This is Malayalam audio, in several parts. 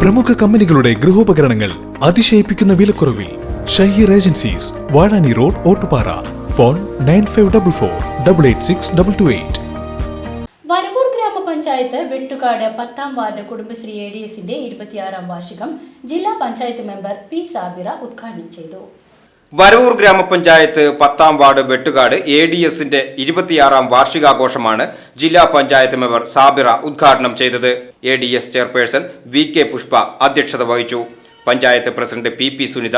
പ്രമുഖ കമ്പനികളുടെ ഗൃഹോപകരണങ്ങൾ അതിശയിപ്പിക്കുന്ന വിലക്കുറവിൽ Shaheer agencies Vazhani road Ottupara. Phone nine five double four double eight six double two eight. Varavoor ഗ്രാമപഞ്ചായത്ത് വെട്ടുകാട് പത്താം വാർഡ് കുടുംബശ്രീ എ ഡി എസിന്റെ ഇരുപത്തിയാറാം വാർഷികം ജില്ലാ പഞ്ചായത്ത് മെമ്പർ പി സാബിറ ഉദ്ഘാടനം ചെയ്തു. വരവൂർ ഗ്രാമപഞ്ചായത്ത് പത്താം വാർഡ് വെട്ടുകാട് എ ഡി എസിന്റെ ഇരുപത്തിയാറാം വാർഷികാഘോഷമാണ് ജില്ലാ പഞ്ചായത്ത് മെമ്പർ സാബിറ ഉദ്ഘാടനം ചെയ്തത്. A D S chairperson V K Pushpa അധ്യക്ഷത വഹിച്ചു. Panchayat president P P Sunitha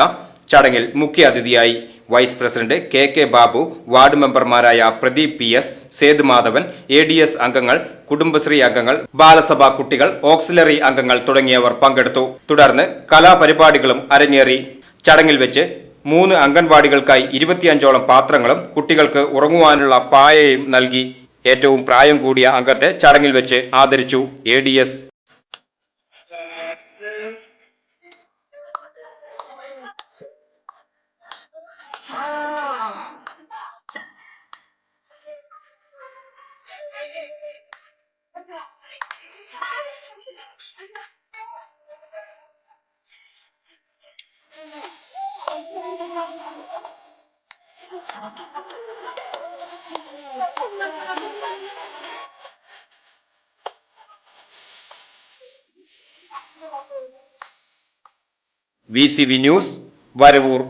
ചടങ്ങിൽ മുഖ്യാതിഥിയായി vice president K K Babu ward മെമ്പർമാരായ Pradeep P S Sethumadhavan A D S അംഗങ്ങൾ കുടുംബശ്രീ അംഗങ്ങൾ ബാലസഭാ കുട്ടികൾ ഓക്സിലറി അംഗങ്ങൾ തുടങ്ങിയവർ പങ്കെടുത്തു. തുടർന്ന് കലാപരിപാടികളും അരങ്ങേറി. ചടങ്ങിൽ വെച്ച് മൂന്ന് അംഗൻവാടികൾക്കായി ഇരുപത്തിയഞ്ചോളം പാത്രങ്ങളും കുട്ടികൾക്ക് ഉറങ്ങുവാനുള്ള പായയും നൽകി. ഏറ്റവും പ്രായം കൂടിയ അംഗത്തെ ചടങ്ങിൽ വെച്ച് ആദരിച്ചു A V C V news Varavoor.